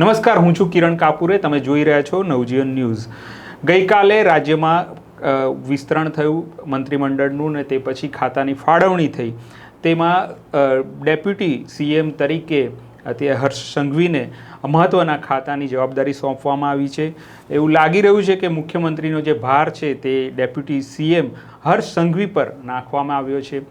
નમસ્કાર, હું છું કિરણ કાપુરે. તમે જોઈ રહ્યા છો નવજીવન ન્યૂઝ. ગઈકાલે રાજ્યમાં વિસ્તરણ થયું મંત્રીમંડળનું ને તે પછી ખાતાની ફાળવણી થઈ. તેમાં ડેપ્યુટી સીએમ તરીકે અત્યારે હર્ષ સંઘવીને મહત્ત્વના ખાતાની જવાબદારી સોંપવામાં આવી છે. એવું લાગી રહ્યું છે કે મુખ્યમંત્રીનો જે ભાર છે તે ડેપ્યુટી સીએમ હર્ષ સંઘવી પર નાખવામાં આવ્યો છે.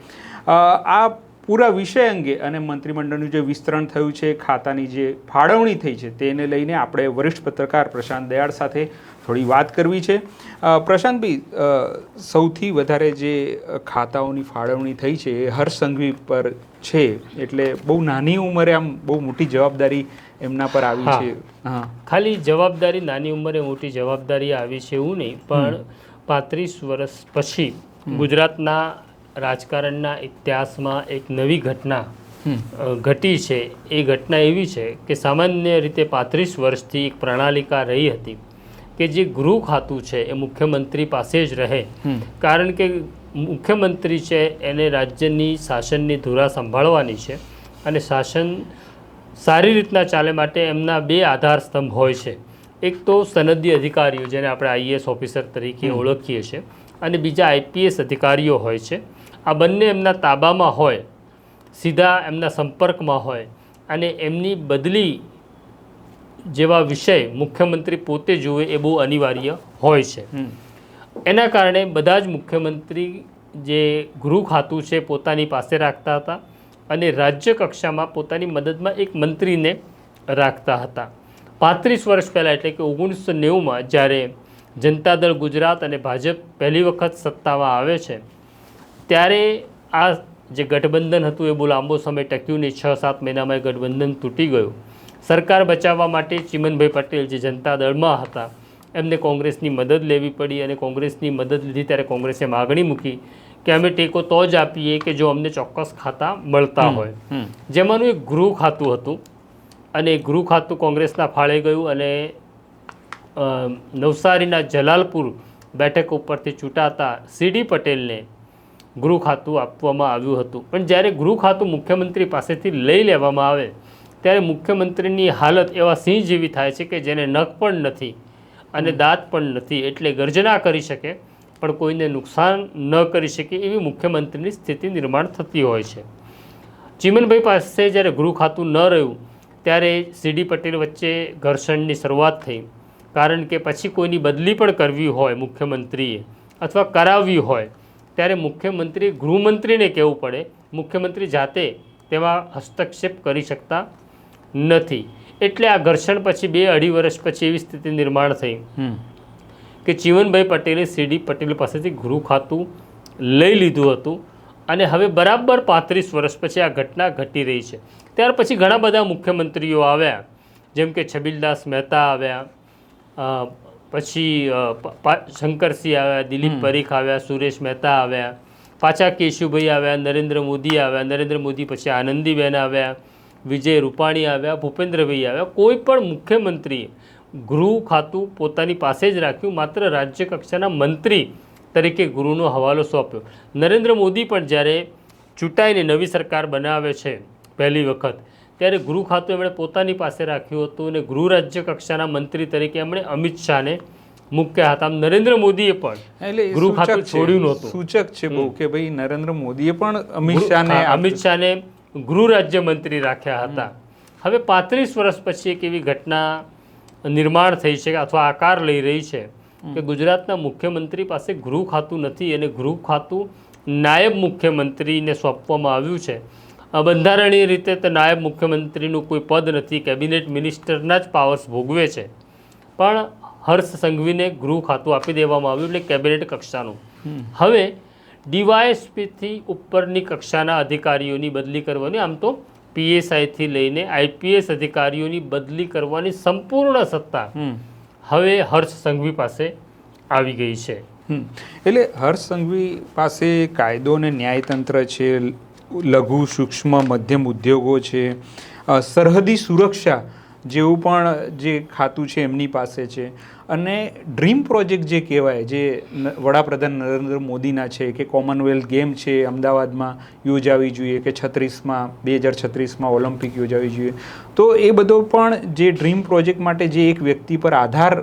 આ પૂરા વિષય અંગે અને મંત્રીમંડળનું જે વિસ્તરણ થયું છે ખાતાની જે ફાળવણી થઈ છે તેને લઈને આપણે વરિષ્ઠ પત્રકાર પ્રશાંત દયાળ સાથે થોડી વાત કરવી છે. પ્રશાંતભાઈ સૌથી વધારે જે ખાતાઓની ફાળવણી થઈ છે એ હર્ષ સંઘવી પર છે એટલે બહુ નાની ઉંમરે આમ બહુ મોટી જવાબદારી એમના પર આવી છે. હા. ખાલી જવાબદારી નાની ઉંમરે મોટી જવાબદારી આવી છે એવું નહીં પણ પાંત્રીસ વર્ષ પછી ગુજરાતના રાજકારણના ઇતિહાસમાં એક નવી ઘટના ઘટી છે. એ ઘટના એવી છે કે સામાન્ય રીતે પાંત્રીસ વર્ષથી એક પ્રણાલિકા રહી હતી કે જે ગૃહ ખાતું છે એ મુખ્યમંત્રી પાસે જ રહે. કારણ કે મુખ્યમંત્રી છે એને રાજ્યની શાસનની ધુરા સંભાળવાની છે અને શાસન સારી રીતના ચાલે માટે એમના બે આધાર સ્તંભ હોય છે. એક તો સનદી અધિકારીઓ જેને આપણે આઈએએસ ઓફિસર તરીકે ઓળખીએ છીએ અને બીજા આઈપીએસ અધિકારીઓ હોય છે. આ બંને એમના તાબામાં હોય સીધા એમના સંપર્કમાં હોય અને એમની બદલી જેવા વિષય મુખ્યમંત્રી પોતે જુએ એ બહુ અનિવાર્ય હોય છે. એના કારણે બધા જ મુખ્યમંત્રી જે ગૃહ ખાતું છે પોતાની પાસે રાખતા હતા અને રાજ્ય કક્ષામાં પોતાની મદદમાં એક મંત્રીને રાખતા હતા. પાંત્રીસ વર્ષ પહેલાં એટલે કે ઓગણીસો નેવુંમાં જ્યારે જનતા દળ ગુજરાત અને ભાજપ પહેલી વખત સત્તામાં આવે છે ત્યારે આ જે ગઠબંધન હતું એ બહુ લાંબો સમય ટક્યું નહીં છ સાત મહિનામાં એ ગઠબંધન તૂટી ગયું. સરકાર બચાવવા માટે ચિમનભાઈ પટેલ જે જનતા દળમાં હતા એમને કોંગ્રેસની મદદ લેવી પડી અને કોંગ્રેસની મદદ લીધી ત્યારે કોંગ્રેસે માગણી મૂકી કે અમે ટેકો તો જ આપીએ કે જો અમને ચોક્કસ ખાતા મળતા હોય. જેમાંનું એક ગૃહ ખાતું હતું અને ગૃહ ખાતું કોંગ્રેસના ફાળે ગયું અને નવસારીના જલાલપુર બેઠક ઉપરથી ચૂંટાતા સીડી પટેલને ગૃહ ખાતું આપવામાં આવ્યું હતું. પણ જ્યારે ગૃહ ખાતું મુખ્યમંત્રી પાસેથી લઈ લેવામાં આવે ત્યારે મુખ્યમંત્રીની હાલત એવા સિંહ જેવી થાય છે કે જેને નખ પણ નથી અને દાંત પણ નથી એટલે ગર્જના કરી શકે પણ કોઈને નુકસાન ન કરી શકે એવી મુખ્યમંત્રીની સ્થિતિ નિર્માણ થતી હોય છે. ચીમનભાઈ પાસે જ્યારે ગૃહ ખાતું ન રહ્યું ત્યારે સીડી પટેલ વચ્ચે ઘર્ષણની શરૂઆત થઈ. કારણ કે પછી કોઈની બદલી પણ કરવી હોય મુખ્યમંત્રીએ અથવા કરાવવી હોય ત્યારે મુખ્યમંત્રી ગૃહમંત્રીને કહેવું પડે મુખ્યમંત્રી જાતે તેમાં હસ્તક્ષેપ કરી શકતા નથી. એટલે આ ઘર્ષણ પછી બે અઢી વર્ષ પછી એવી સ્થિતિ નિર્માણ થઈ. કે ચીવનભાઈ પટેલે સીડી પટેલ પાસેથી ગૃહ ખાતું લઈ લીધું હતું અને હવે બરાબર પાંત્રીસ વર્ષ પછી આ ઘટના ઘટી રહી છે. ત્યાર પછી ઘણા બધા મુખ્યમંત્રીઓ આવ્યા જેમ કે છબીલદાસ મહેતા આવ્યા પછી શંકરસિંહ આવ્યા દિલીપ પરીખ આવ્યા સુરેશ મહેતા આવ્યા પાછા કેશુભાઈ આવ્યા નરેન્દ્ર મોદી આવ્યા નરેન્દ્ર મોદી પછી આનંદીબેન આવ્યા વિજય રૂપાણી આવ્યા ભૂપેન્દ્રભાઈ આવ્યા. કોઈ પણ મુખ્યમંત્રીએ ગૃહ ખાતું પોતાની પાસે જ રાખ્યું માત્ર રાજ્ય કક્ષાના મંત્રી તરીકે ગૃહનો હવાલો સોંપ્યો. નરેન્દ્ર મોદી પણ જ્યારે ચૂંટાઈને નવી સરકાર બનાવે છે પહેલી વખત ત્યારે ગૃહ ખાતું એમણે પોતાની પાસે રાખ્યું હતું અને ગૃહ રાજ્ય કક્ષાના મંત્રી તરીકે એમણે અમિત શાહને મૂક્યા હતા. નરેન્દ્ર મોદીએ પણ એટલે ગૃહ ખાતું છોડ્યું નહોતું. સૂચક છે બહુ કે ભાઈ નરેન્દ્ર મોદીએ પણ અમિત શાહને અમિત શાહને ગૃહ રાજ્ય મંત્રી રાખ્યા હતા. હવે પાંત્રીસ વર્ષ પછી એક એવી ઘટના નિર્માણ થઈ છે અથવા આકાર લઈ રહી છે કે ગુજરાતના મુખ્યમંત્રી પાસે ગૃહ ખાતું નથી અને ગૃહ ખાતું નાયબ મુખ્યમંત્રીને સોંપવામાં આવ્યું છે. બંધારણીય રીતે તો નાયબ મુખ્યમંત્રીનું કોઈ પદ નથી કેબિનેટ મિનિસ્ટરના જ પાવર્સ ભોગવે છે પણ હર્ષ સંઘવીને ગૃહ ખાતું આપી દેવામાં આવ્યું એટલે કેબિનેટ કક્ષાનું. હવે ડીવાયએસપીથી ઉપરની કક્ષાના અધિકારીઓની બદલી કરવાની આમ તો પીએસઆઈથી લઈને આઈપીએસ અધિકારીઓની બદલી કરવાની સંપૂર્ણ સત્તા. હવે હર્ષ સંઘવી પાસે આવી ગઈ છે. એટલે હર્ષ સંઘવી પાસે કાયદો અને ન્યાયતંત્ર છે લઘુ, સૂક્ષ્મ, મધ્યમ ઉદ્યોગો છે. સરહદી સુરક્ષા જેવું પણ જે ખાતું છે એમની પાસે છે. અને ડ્રીમ પ્રોજેક્ટ જે કહેવાય, જે વડાપ્રધાન નરેન્દ્ર મોદીના છે કે કોમનવેલ્થ ગેમ છે અમદાવાદમાં યોજાવી જોઈએ કે છત્રીસમાં, બે હજાર છત્રીસમાં ઓલિમ્પિક યોજાવી જોઈએ. તો એ બધો પણ જે ડ્રીમ પ્રોજેક્ટ માટે જે એક વ્યક્તિ પર આધાર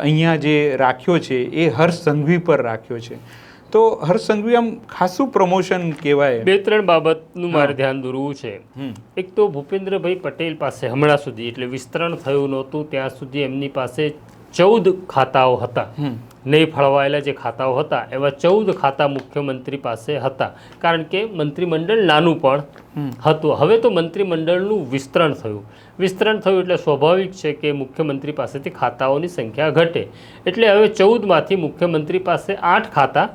અહીંયા જે રાખ્યો છે એ હર્ષ સંઘવી પર રાખ્યો છે. તો હર્ષ સંઘવી આમ ખાસું પ્રમોશન કહેવાય. બે ત્રણ બાબતનું મારે ધ્યાન દોરવું છે. એક તો ભૂપેન્દ્રભાઈ પટેલ પાસે હમણાં સુધી એટલે વિસ્તરણ થયું નહોતું ત્યાં સુધી એમની પાસે ચૌદ ખાતાઓ હતા. નહીં ફળવાયેલા જે ખાતાઓ હતા એવા ચૌદ ખાતા મુખ્યમંત્રી પાસે હતા. કારણ કે મંત્રીમંડળ નાનું પણ હતું. હવે તો મંત્રીમંડળનું વિસ્તરણ થયું. વિસ્તરણ થયું એટલે સ્વાભાવિક છે કે મુખ્યમંત્રી પાસેથી ખાતાઓની સંખ્યા ઘટે. એટલે હવે ચૌદમાંથી મુખ્યમંત્રી પાસે આઠ ખાતા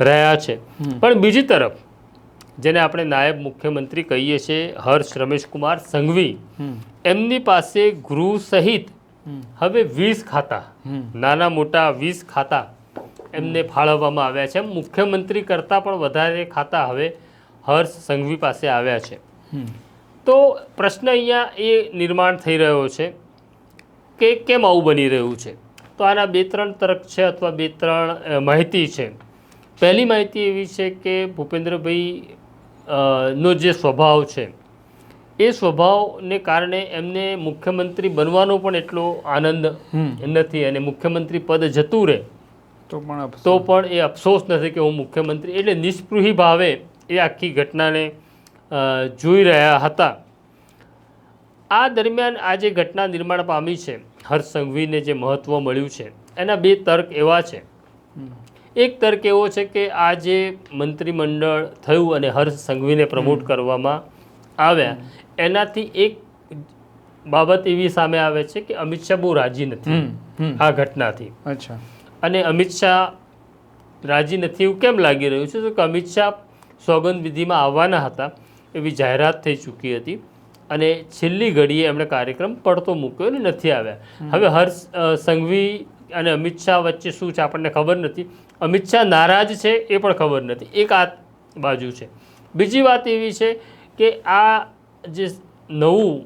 રહ્યા છે. પણ બીજી તરફ જેને આપણે નાયબ મુખ્યમંત્રી કહીએ છીએ હર્ષ રમેશકુમાર સંઘવી એમની પાસે ગૃહ સહિત હવે વીસ ખાતા નાના મોટા વીસ ખાતા એમને ફાળવવામાં આવ્યા છે. મુખ્યમંત્રી કરતાં પણ વધારે ખાતા હવે હર્ષ સંઘવી પાસે આવ્યા છે. તો પ્રશ્ન અહીંયા એ નિર્માણ થઈ રહ્યો છે કે કેમ આવું બની રહ્યું છે? તો આના બે ત્રણ તર્ક છે અથવા બે ત્રણ માહિતી છે. પહેલી માહિતી એવી છે કે ભૂપેન્દ્રભાઈ નો જે સ્વભાવ છે એ સ્વભાવને કારણે એમને મુખ્યમંત્રી બનવાનો પણ એટલો આનંદ નથી અને મુખ્યમંત્રી પદ જતું રહે તો પણ તો પણ એ અફસોસ નથી કે હું મુખ્યમંત્રી એટલે નિષ્પૃહી ભાવે એ આખી ઘટનાને જોઈ રહ્યા હતા. આ દરમિયાન આ જે ઘટના નિર્માણ પામી છે હર્ષ સંઘવીને જે મહત્ત્વ મળ્યું છે એના બે તર્ક એવા છે. એક તર્ક એવો છે કે આ જે મંત્રીમંડળ થયું અને હર્ષ સંઘવીને પ્રમોટ કરવામાં આવ્યા એનાથી એક બાબત એવી સામે આવે છે કે અમિત શાહ બહુ રાજી નથી આ ઘટનાથી. અચ્છા. અને અમિત શાહ રાજી નથી એવું કેમ લાગી રહ્યું છે? તો કે અમિત શાહ સોગંદ વિધિમાં આવવાના હતા એવી જાહેરાત થઈ ચૂકી હતી. અને છેલ્લી ઘડીએ એમણે કાર્યક્રમ પડતો મૂક્યો અને નથી આવ્યા. હવે હર્ષ સંઘવી અને અમિત શાહ વચ્ચે શું છે આપણને ખબર નથી. અમિત શાહ નારાજ છે એ પણ ખબર નથી. એક આ બાજુ છે. બીજી વાત એવી છે કે આ જે નવું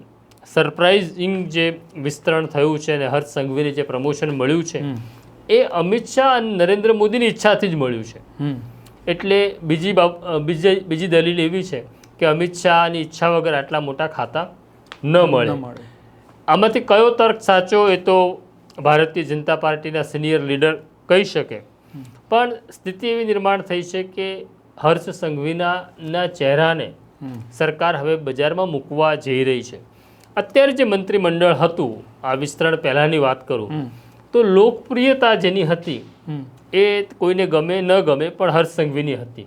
સરપ્રાઇઝિંગ જે વિસ્તરણ થયું છે અને હર્ષ સંઘવીને જે પ્રમોશન મળ્યું છે એ અમિત શાહ અને નરેન્દ્ર મોદીની ઈચ્છાથી જ મળ્યું છે. એટલે બીજી બીજી બીજી દલીલ એવી છે કે અમિત શાહની ઈચ્છા વગર આટલા મોટા ખાતા ન મળે. આમાંથી કયો તર્ક સાચો એ તો ભારતીય જનતા પાર્ટીના સિનિયર લીડર કહી શકે. પણ સ્થિતિ એવી નિર્માણ થઈ છે કે હર્ષ સંઘવીના ચહેરાને સરકાર હવે બજારમાં મૂકવા જઈ રહી છે. અત્યારે જે મંત્રીમંડળ હતું આ વિસ્તરણ પહેલાંની વાત કરું તો લોકપ્રિયતા જેની હતી એ કોઈને ગમે ન ગમે પણ હર્ષ સંઘવીની હતી.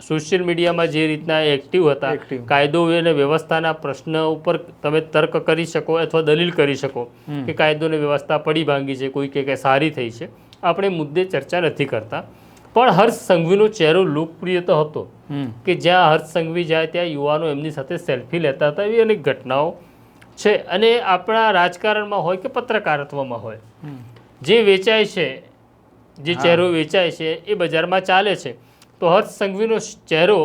સોશિયલ મીડિયામાં જે રીતના એક્ટિવ હતા કાયદો અને વ્યવસ્થાના પ્રશ્ન ઉપર તમે તર્ક કરી શકો અથવા દલીલ કરી શકો કે કાયદો અને વ્યવસ્થા પડી ભાંગી છે કોઈ કે કે સારી થઈ છે. આપણે મુદ્દે ચર્ચા નથી કરતા. પણ હર્ષ સંઘવીનો ચહેરો લોકપ્રિય તો હતો કે જ્યાં હર્ષ સંઘવી જાય ત્યાં યુવાનો એમની સાથે સેલ્ફી લેતા હતા એવી અનેક ઘટનાઓ છે. અને આપણા રાજકારણમાં હોય કે પત્રકારત્વમાં હોય જે વેચાય છે જે ચહેરો વેચાય છે એ બજારમાં ચાલે છે. તો હર્ષ સંઘવીનો ચહેરો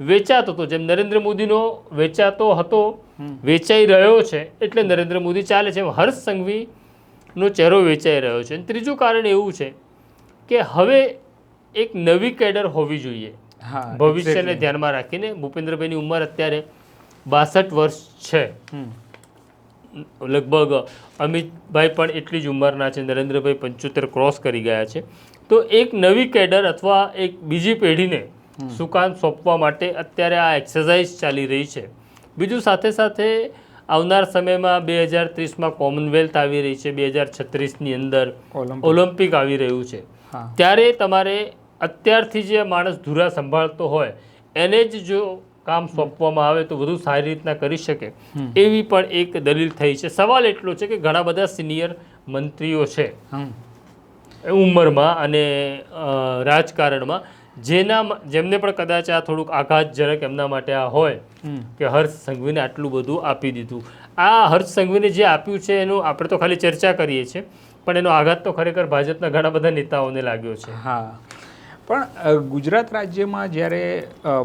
વેચાતો હતો જેમ નરેન્દ્ર મોદીનો વેચાતો હતો વેચાઈ રહ્યો છે એટલે નરેન્દ્ર મોદી ચાલે છે. હર્ષ હર્ષ સંઘવીનો ચહેરો વેચાઈ રહ્યો છે. અને ત્રીજું કારણ એવું છે કે હવે એક નવી કેડર હોવી જોઈએ. ભવિષ્યને ધ્યાનમાં રાખીને. ભૂપેન્દ્રભાઈની ઉંમર અત્યારે બાસઠ વર્ષ છે. લગભગ અમિતભાઈ પણ એટલી જ ઉંમરના છે. નરેન્દ્રભાઈ પંચોતેર ક્રોસ કરી ગયા છે. તો એક નવી કેડર અથવા એક બીજી પેઢીને સુકાન સોંપવા માટે અત્યારે આ એક્સરસાઇઝ ચાલી રહી છે. બીજું સાથે સાથે આવનાર સમયમાં બે હજાર ત્રીસમાં કોમનવેલ્થ આવી રહી છે બે હજાર છત્રીસની અંદર ઓલિમ્પિક આવી રહ્યું છે. ત્યારે તમારે અત્યારથી જે માણસ ધુરા સંભાળતો હોય એને જ જો કામ સોંપવામાં આવે તો વધુ સારી રીતના કરી શકે. એવી પણ એક દલીલ થઈ છે. સવાલ એટલો છે કે ઘણા બધા સિનિયર મંત્રીઓ છે. ઉંમરમાં અને રાજકારણમાં જેના જેમને પણ કદાચ આ થોડુંક આઘાતજનક એમના માટે આ હોય કે હર્ષ સંઘવીને આટલું બધું આપી દીધું. આ હર્ષ સંઘવીને જે આપ્યું છે એનું આપણે તો ખાલી ચર્ચા કરીએ છીએ પણ એનો આઘાત તો ખરેખર ભાજપના ઘણા બધા નેતાઓને લાગ્યો છે. હા. પણ ગુજરાત રાજ્યમાં જ્યારે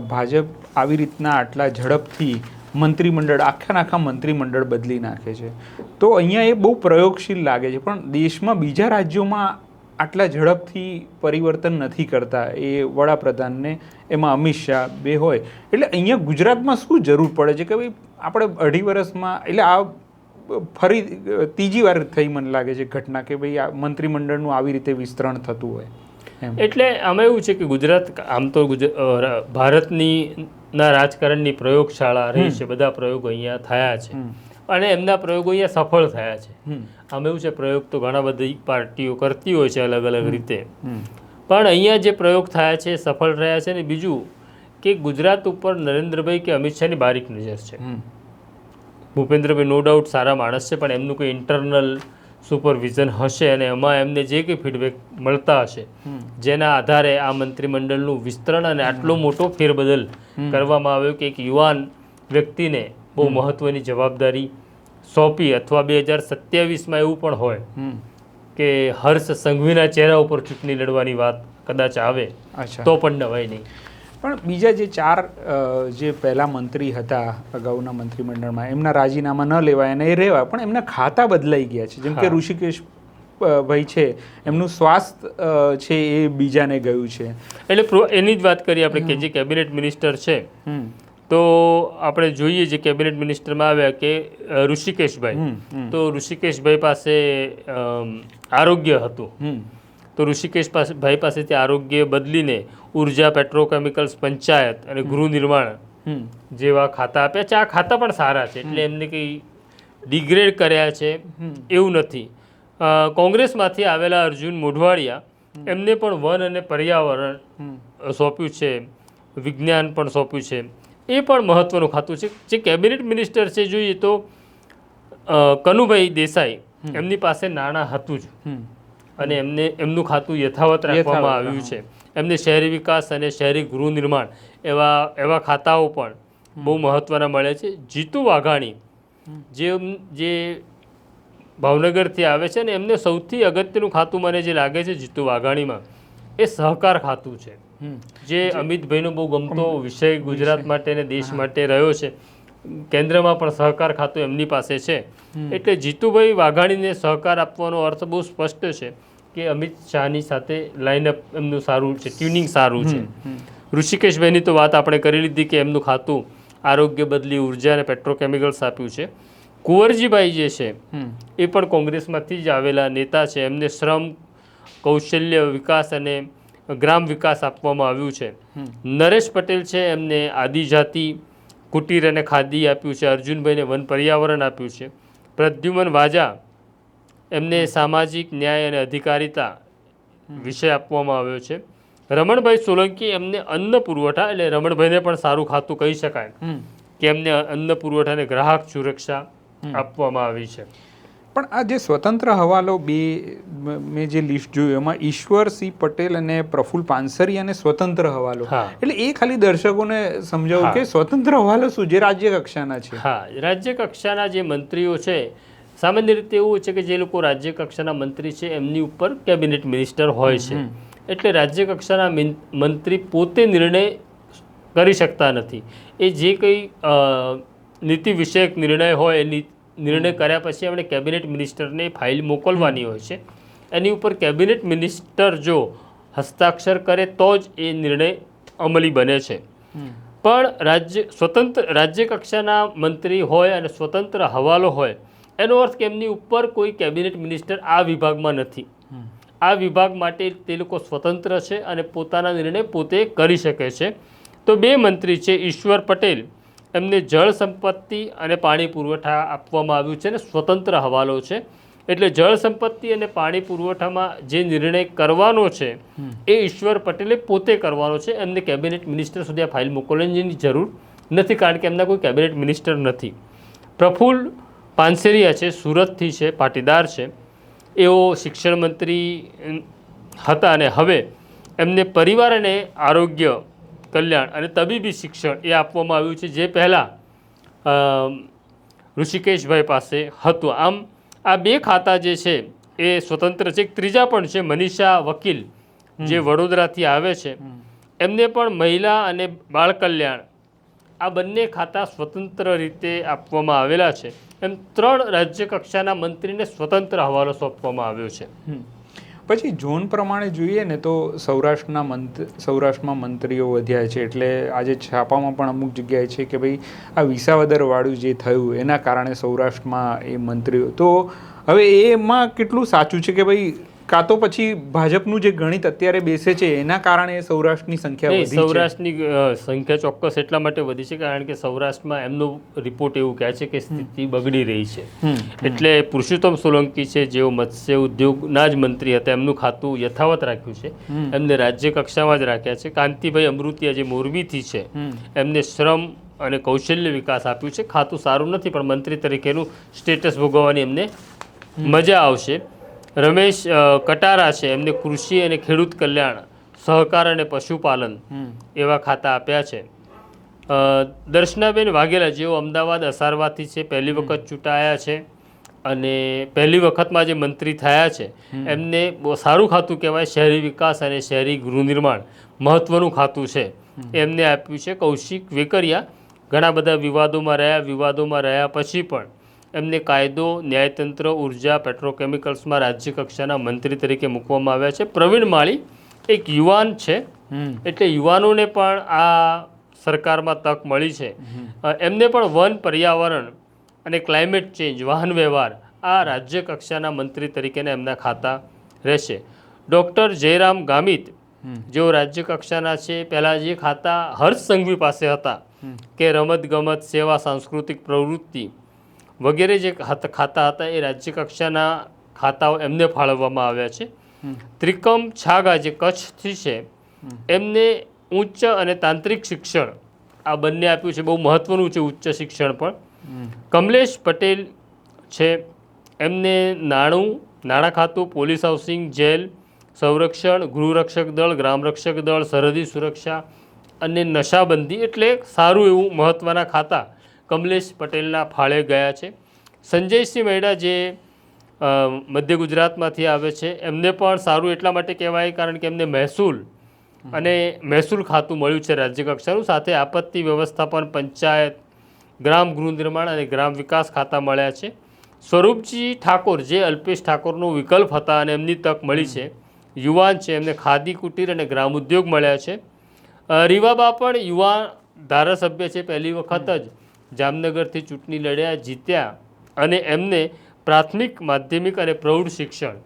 ભાજપ આવી રીતના આટલા ઝડપથી મંત્રીમંડળ આખા આખા મંત્રીમંડળ બદલી નાખે છે તો અહીંયા એ બહુ પ્રયોગશીલ લાગે છે. પણ દેશમાં બીજા રાજ્યોમાં આટલા ઝડપથી પરિવર્તન નથી કરતા એ વડાપ્રધાનને એમાં અમિત શાહ બે હોય. એટલે અહીંયા ગુજરાતમાં શું જરૂર પડે છે કે ભાઈ આપણે અઢી વર્ષમાં એટલે આ ફરી ત્રીજી વાર થઈ મને લાગે છે ઘટના કે ભાઈ આ મંત્રીમંડળનું આવી રીતે વિસ્તરણ થતું હોય. એટલે આમાં એવું છે કે ગુજરાત આમ તો ભારતની ના રાજકારણની પ્રયોગશાળા રહી છે બધા પ્રયોગો અહીંયા થયા છે. અને એમના પ્રયોગો અહીંયા સફળ થયા છે. આમ એવું છે પ્રયોગ તો ઘણા બધી પાર્ટીઓ કરતી હોય છે અલગ અલગ રીતે. પણ અહીંયા જે પ્રયોગ થયા છે સફળ રહ્યા છે ને બીજું કે ગુજરાત ઉપર નરેન્દ્રભાઈ કે અમિત શાહની બારીક નજર છે. ભૂપેન્દ્રભાઈ નો ડાઉટ સારા માણસ છે પણ એમનું કોઈ ઇન્ટરનલ સુપરવિઝન હશે અને એમાં એમને જે કંઈ ફીડબેક મળતા હશે જેના આધારે આ મંત્રીમંડળનું વિસ્તરણ અને આટલો મોટો ફેરબદલ કરવામાં આવ્યો કે એક યુવાન વ્યક્તિને બહુ મહત્વની જવાબદારી સોંપી અથવા બે હજાર સત્યાવીસમાં એવું પણ હોય કે હર્ષ સંઘવીના ચહેરા ઉપર ચૂંટણી લડવાની વાત કદાચ આવે અચ્છા. તો પણ નવાય નહીં. પણ બીજા જે ચાર જે પહેલા મંત્રી હતા અગાઉના મંત્રીમંડળમાં એમના રાજીનામા ન લેવાય અને એ રહેવા પણ એમના ખાતા બદલાઈ ગયા છે. જેમ કે ઋષિકેશ ભાઈ છે એમનું સ્વાસ્થ્ય છે એ બીજાને ગયું છે. એટલે એની જ વાત કરીએ આપણે કે જે કેબિનેટ મિનિસ્ટર છે તો આપણે જોઈએ જે કેબિનેટ મિનિસ્ટરમાં આવ્યા કે ઋષિકેશભાઈ. તો ઋષિકેશભાઈ પાસે આરોગ્ય હતું. તો ઋષિકેશ પાસે ભાઈ પાસેથી આરોગ્ય બદલીને ઊર્જા પેટ્રોકેમિકલ્સ પંચાયત અને ગૃહ નિર્માણ જેવા ખાતા આપ્યા છે. આ ખાતા પણ સારા છે. એટલે એમને કંઈ ડિગ્રેડ કર્યા છે એવું નથી. કોંગ્રેસમાંથી આવેલા અર્જુન મોઢવાડિયા એમને પણ વન અને પર્યાવરણ સોંપ્યું છે. વિજ્ઞાન પણ સોંપ્યું છે. એ પણ મહત્વનું ખાતું છે. જે કેબિનેટ મિનિસ્ટર છે જોઈએ તો કનુભાઈ દેસાઈ એમની પાસે નાણાં હતું જ. અને એમને એમનું ખાતું યથાવત રાખવામાં આવ્યું છે. એમને શહેરી વિકાસ અને શહેરી ગૃહ નિર્માણ એવા એવા ખાતાઓ પણ બહુ મહત્ત્વના મળે છે. જીતુ વાઘાણી જે જે ભાવનગરથી આવે છે ને એમને સૌથી અગત્યનું ખાતું મને જે લાગે છે જીતુ વાઘાણીમાં એ સહકાર ખાતું છે. જે અમિતભાઈનો બહુ ગમતો વિષય ગુજરાત માટે અને દેશ માટે રહ્યો છે. કેન્દ્રમાં પણ સહકાર ખાતું એમની પાસે છે. એટલે જીતુભાઈ વાઘાણીને સહકાર આપવાનો અર્થ બહુ સ્પષ્ટ છે કે અમિત શાહની સાથે લાઇનઅપ એમનું સારું છે ટ્યુનિંગ સારું છે. ઋષિકેશભાઈની તો વાત આપણે કરી લીધી કે એમનું ખાતું આરોગ્ય બદલી ઊર્જા અને પેટ્રોકેમિકલ્સ આપ્યું છે. કુંવરજીભાઈ જે છે એ પણ કોંગ્રેસમાંથી જ આવેલા નેતા છે. એમને શ્રમ કૌશલ્ય વિકાસ અને ગ્રામ વિકાસ આપવામાં આવ્યું છે. નરેશ પટેલ છે એમને આદિજાતિ કુટીર અને ખાદી આપ્યું છે અર્જુનભાઈને વન પર્યાવરણ આપ્યું છે. પ્રદ્યુમન વાજા એમને સામાજિક ન્યાય અને અધિકારિતા વિષય આપવામાં આવ્યો છે. રમણભાઈ સોલંકી એમને અન્ન પુરવઠા એટલે રમણભાઈને પણ સારું ખાતું કહી શકાય. કે એમને અન્ન પુરવઠા અને ગ્રાહક સુરક્ષા આપવામાં આવી છે. પણ આ જે સ્વતંત્ર હવાલો બે મેં જે લિસ્ટ જોયું એમાં ઈશ્વરસિંહ પટેલ અને પ્રફુલ્લ પાનસરી અને સ્વતંત્ર હવાલો. એટલે એ ખાલી દર્શકોને સમજાવું કે સ્વતંત્ર હવાલો શું? જે રાજ્ય કક્ષાના છે. હા રાજ્ય કક્ષાના જે મંત્રીઓ છે સામાન્ય રીતે એવું છે કે જે લોકો રાજ્ય કક્ષાના મંત્રી છે એમની ઉપર કેબિનેટ મિનિસ્ટર હોય છે. એટલે રાજ્ય કક્ષાના મંત્રી પોતે નિર્ણય કરી શકતા નથી. એ જે કંઈ નીતિ વિષયક નિર્ણય હોય એ ની- નિર્ણય કર્યા પછી એમણે કેબિનેટ મિનિસ્ટરને ફાઇલ મોકલવાની હોય છે. એની ઉપર કેબિનેટ મિનિસ્ટર જો હસ્તાક્ષર કરે તો જ એ નિર્ણય અમલી બને છે. પણ રાજ્ય સ્વતંત્ર રાજ્ય કક્ષાના મંત્રી હોય અને સ્વતંત્ર હવાલો હોય એનો અર્થ કે એમની ઉપર કોઈ કેબિનેટ મિનિસ્ટર આ વિભાગમાં નથી. આ વિભાગ માટે તે લોકો સ્વતંત્ર છે અને પોતાના નિર્ણય પોતે કરી શકે છે. તો બે મંત્રી છે ઈશ્વર પટેલ એમને જળ સંપત્તિ અને પાણી પુરવઠા આપવામાં આવ્યું છે અને સ્વતંત્ર હવાલો છે. એટલે જળ સંપત્તિ અને પાણી પુરવઠામાં જે નિર્ણય કરવાનો છે, એ ઈશ્વર પટેલે પોતે કરવાનો છે. એમને કેબિનેટ મિનિસ્ટર સુધી આ ફાઇલ મોકલવાની જરૂર નથી, કારણ કે એમના કોઈ કેબિનેટ મિનિસ્ટર નથી. પ્રફુલ્લ પાનસેરિયા છે, સુરતથી છે, પાટીદાર છે. એઓ શિક્ષણ મંત્રી હતા અને હવે એમને પરિવાર અને આરોગ્ય કલ્યાણ અને તબીબી શિક્ષણ એ આપવામાં આવ્યું છે. જે પહેલાં ઋષિકેશભાઈ પાસે હતું. આમ આ બે ખાતા જે છે એ સ્વતંત્ર છે. એક ત્રીજા પણ છે મનીષા વકીલ જે વડોદરાથી આવે છે. એમને પણ મહિલા અને બાળ કલ્યાણ આ બંને ખાતા સ્વતંત્ર રીતે આપવામાં આવેલા છે. એમ ત્રણ રાજ્ય કક્ષાના મંત્રીને સ્વતંત્ર હવાલો સોંપવામાં આવ્યો છે. પછી ઝોન પ્રમાણે જોઈએ ને તો સૌરાષ્ટ્રના મંત, સૌરાષ્ટ્રમાં મંત્રીઓ વધ્યા છે એટલે આજે છાપામાં પણ અમુક જગ્યાએ છે કે ભાઈ આ વિસાવદરવાળું જે થયું એના કારણે સૌરાષ્ટ્રમાં એ મંત્રીઓ, તો હવે એમાં કેટલું સાચું છે કે ભાઈ કાં તો પછી ભાજપનું જે ગણિત અત્યારે બેસે છે એના કારણે સૌરાષ્ટ્રની સંખ્યા વધી સૌરાષ્ટ્રની સંખ્યા ચોક્કસ એટલા માટે વધી છે કારણ કે સૌરાષ્ટ્રમાં એમનો રિપોર્ટ એવું કહે છે કે સ્થિતિ બગડી રહી છે. એટલે પુરુષોત્તમ સોલંકી છે જેઓ મત્સ્ય ઉદ્યોગના જ મંત્રી હતા એમનું ખાતું યથાવત રાખ્યું છે. એમને રાજ્ય કક્ષામાં જ રાખ્યા છે. કાંતિભાઈ અમૃતિયા જે મોરબીથી છે એમને શ્રમ અને કૌશલ્ય વિકાસ આપ્યું છે. ખાતું સારું નથી પણ મંત્રી તરીકેનું સ્ટેટસ ભોગવવાની એમને મજા આવશે. રમેશ કટારા છે. એમને કૃષિ અને ખેડૂત કલ્યાણ સહકાર અને પશુપાલન એવા ખાતા આપ્યા છે. દર્શનાબેન વાઘેલા જેઓ અમદાવાદ અસારવાથી છે પહેલી વખત ચૂંટાયા છે અને પહેલી વખતમાં જે મંત્રી થયા છે એમને સારું ખાતું કહેવાય શહેરી વિકાસ અને શહેરી ગૃહનિર્માણ મહત્ત્વનું ખાતું છે. એમને આપ્યું છે કૌશિક વેકરિયા. ઘણા બધા વિવાદોમાં રહ્યા વિવાદોમાં રહ્યા પછી પણ એમને કાયદો ન્યાયતંત્ર ઊર્જા પેટ્રોકેમિકલ્સમાં રાજ્ય કક્ષાના મંત્રી તરીકે મૂકવામાં આવ્યા છે. પ્રવીણ માળી એક યુવાન છે. એટલે યુવાનોને પણ આ સરકારમાં તક મળી છે. એમને પણ વન પર્યાવરણ અને ક્લાઇમેટ ચેન્જ વાહન વ્યવહાર આ રાજ્ય કક્ષાના મંત્રી તરીકેના એમના ખાતા રહેશે. ડૉક્ટર જયરામ ગામિત જેઓ રાજ્ય કક્ષાના છે પહેલાં જે ખાતા હર્ષ સંઘવી પાસે હતા કે રમત ગમત સેવા સાંસ્કૃતિક પ્રવૃત્તિ વગેરે જે ખાતા હતા એ રાજ્ય કક્ષાના ખાતાઓ એમને ફાળવવામાં આવ્યા છે. ત્રિકમ છાગા જે કચ્છથી છે એમને ઉચ્ચ અને તાંત્રિક શિક્ષણ આ બંને આપ્યું છે બહુ મહત્ત્વનું છે ઉચ્ચ શિક્ષણ પણ. કમલેશ પટેલ છે એમને નાણું નાણાં ખાતું પોલીસ હાઉસિંગ જેલ સંરક્ષણ ગૃહરક્ષક દળ ગ્રામરક્ષક દળ સરહદી સુરક્ષા અને નશાબંધી એટલે સારું એવું મહત્ત્વના ખાતા. કમલેશ પટેલના ફાળે ગયા છે. સંજયસિંહ મહેડા જે મધ્ય ગુજરાતમાંથી આવે છે, એમને પણ સારું એટલા માટે કહેવાય કારણ કે એમને મહેસૂલ અને મહેસૂલ ખાતું મળ્યું છે રાજ્ય કક્ષાનું સાથે આપત્તિ વ્યવસ્થાપન પંચાયત, ગ્રામ ગૃહ નિર્માણ અને ગ્રામ વિકાસ ખાતા મળ્યા છે. સ્વરૂપજી ઠાકોર જે અલ્પેશ ઠાકોરનો વિકલ્પ હતા અને એમની તક મળી છે, યુવાન છે, એમને ખાદી કુટીર અને ગ્રામ ઉદ્યોગ મળ્યા છે. રીવાબા પણ યુવા ધારાસભ્ય છે પહેલી વખત જ જામનગરથી ચૂંટણી લડ્યા જીત્યા અને એમને પ્રાથમિક માધ્યમિક અને પ્રૌઢ શિક્ષણ.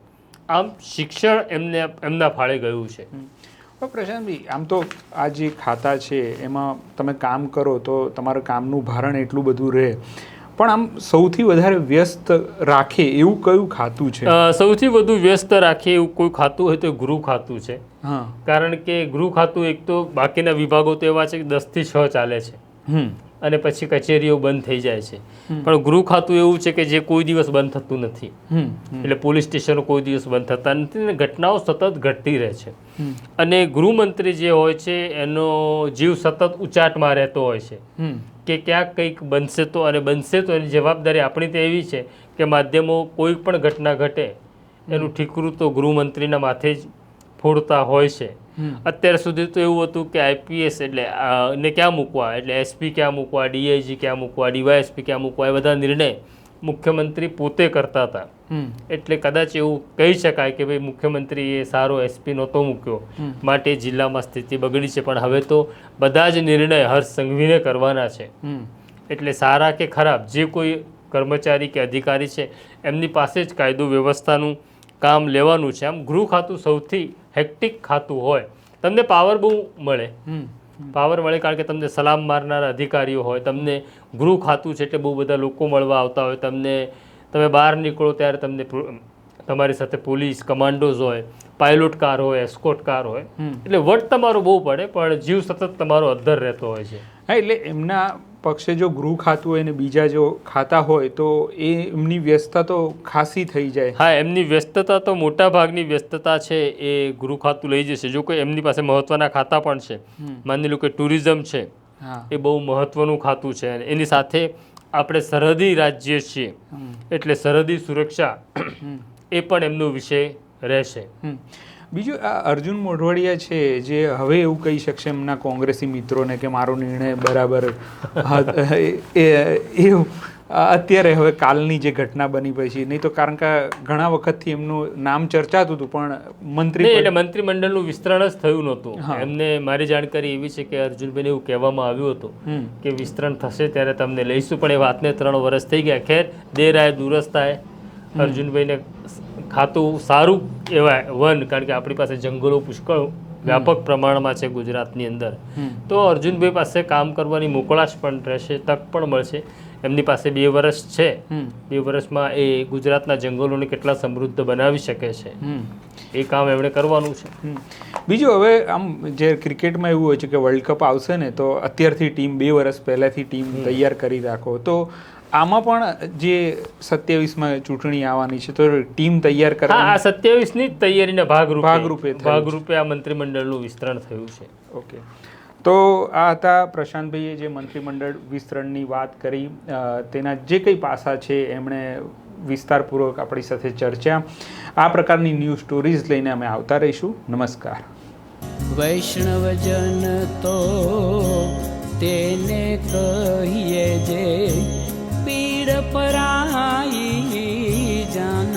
આમ શિક્ષણ એમને એમના ફાળે ગયું છે. પ્રશાંતભાઈ આમ તો આ જે ખાતા છે એમાં તમે કામ કરો તો તમારું કામનું ભારણ એટલું બધું રહે. પણ આમ સૌથી વધારે વ્યસ્ત રાખે એવું કયું ખાતું છે? સૌથી વધુ વ્યસ્ત રાખે એવું કોઈ ખાતું હોય તો ગૃહ ખાતું છે. હા. કારણ કે ગૃહ ખાતું એક તો બાકીના વિભાગો તો એવા છે કે દસથી છ ચાલે છે. અને પછી કચેરીઓ બંધ થઈ જાય છે. પણ ગૃહ ખાતું એવું છે કે જે કોઈ દિવસ બંધ થતું નથી. એટલે પોલીસ સ્ટેશનો કોઈ દિવસ બંધ થતા નથી અને ઘટનાઓ સતત ઘટતી રહે છે. અને ગૃહમંત્રી જે હોય છે એનો જીવ સતત ઉચાટમાં રહેતો હોય છે. કે ક્યાંક કંઈક બનશે તો અને બનશે તો એની જવાબદારી આપણી તો એવી છે કે માધ્યમો કોઈ પણ ઘટના ઘટે એનું ઠીકરું તો ગૃહમંત્રીના માથે જ ફોડતા હોય છે. અત્યાર સુધી તો એવું હતું કે આઈપીએસ એટલે ને ક્યાં મૂકવા? એટલે એસપી ક્યાં મૂકવા? ડીઆઈજી ક્યાં મૂકવા? ડીવાયએસપી ક્યાં મૂકવા? એ બધા નિર્ણય મુખ્યમંત્રી પોતે કરતા હતા. એટલે કદાચ એવું કહી શકાય કે ભાઈ મુખ્યમંત્રીએ સારો એસપી નહોતો મૂક્યો. માટે જિલ્લામાં સ્થિતિ બગડી છે. પણ હવે તો બધા જ નિર્ણય હર્ષ સંઘવીને કરવાના છે. એટલે સારા કે ખરાબ જે કોઈ કર્મચારી કે અધિકારી છે એમની પાસે જ કાયદો વ્યવસ્થાનું કામ લેવાનું છે. આમ ગૃહ ખાતું સૌથી હેક્ટિક ખાતું હોય તમને પાવર બહુ મળે. પાવર મળે કારણ કે તમને સલામ મારનારા અધિકારીઓ હોય તમને ગૃહ ખાતું છે એટલે બહુ બધા લોકો મળવા આવતા હોય તમને તમે બહાર નીકળો ત્યારે તમને તમારી સાથે પોલીસ કમાન્ડોઝ હોય પાયલોટ કાર હોય એસ્કોટ કાર હોય. એટલે વટ તમારો બહુ પડે પણ જીવ સતત તમારો અદ્ધર રહેતો હોય છે. હા એટલે એમના પક્ષે જો ગૃહ ખાતું હોય ને બીજા જો ખાતા હોય તો એ એમની વ્યસ્તતા તો ખાસી થઈ જાય. હા એમની વ્યસ્તતા તો મોટા ભાગની વ્યસ્તતા છે એ ગૃહ ખાતું લઈ જશે. જો કોઈ એમની પાસે મહત્ત્વના ખાતા પણ છે માની લો કે ટુરિઝમ છે એ બહુ મહત્ત્વનું ખાતું છે અને એની સાથે આપણે સરહદી રાજ્ય છીએ એટલે સરહદી સુરક્ષા એ પણ એમનો વિષય રહેશે. બીજું આ અર્જુન મોઢવાડિયા છે જે હવે એવું કહી શકશે એમના કોંગ્રેસી મિત્રોને કે મારો નિર્ણય બરાબર હત- એ એ અત્યારે હવે કાલની જે ઘટના બની પછી નહીં તો કારણ કે ઘણા વખતથી એમનું નામ ચર્ચાતું હતું પણ મંત્રી એટલે મંત્રીમંડળનું વિસ્તરણ જ થયું નહોતું. એમને મારી જાણકારી એવી છે કે અર્જુનભાઈને એવું કહેવામાં આવ્યું હતું કે વિસ્તરણ થશે ત્યારે તમને લઈશું પણ એ વાતને ત્રણ વર્ષ થઈ ગયા. ખેર દેર આય દુરસ્ત આય અર્જુનભાઈને ખાતું સારું કહેવાય વન કારણ કે આપણી પાસે જંગલો પુષ્કળ વ્યાપક પ્રમાણમાં છે ગુજરાતની અંદર. તો અર્જુનભાઈ પાસે કામ કરવાની મોકળાશ પણ રહેશે તક પણ મળશે. એમની પાસે બે વર્ષ છે. બે વર્ષમાં એ ગુજરાતના જંગલોને કેટલા સમૃદ્ધ બનાવી શકે છે. એ કામ એમણે કરવાનું છે. બીજું હવે આમ જે ક્રિકેટમાં એવું હોય છે કે વર્લ્ડ કપ આવશે ને તો અત્યારથી ટીમ બે વર્ષ પહેલાંથી ટીમ તૈયાર કરી રાખો. તો આમાં પણ જે સત્યાવીસમાં ચૂંટણી આવવાની છે તો ટીમ તૈયાર કરવા આ સત્યાવીસની જ તૈયારીના ભાગરૂપે. ભાગરૂપે ભાગરૂપે આ મંત્રીમંડળનું વિસ્તરણ થયું છે. ઓકે. તો આ હતા પ્રશાંતભાઈએ જે મંત્રીમંડળ વિસ્તરણની વાત કરી. તેના જે કંઈ પાસા છે એમણે વિસ્તારપૂર્વક આપણી સાથે ચર્ચા આ પ્રકારની ન્યૂઝ સ્ટોરીઝ લઈને અમે આવતા રહીશું. નમસ્કાર. વૈષ્ણવજન તો તેને કહીએ જે પીડ પરાઈ જાન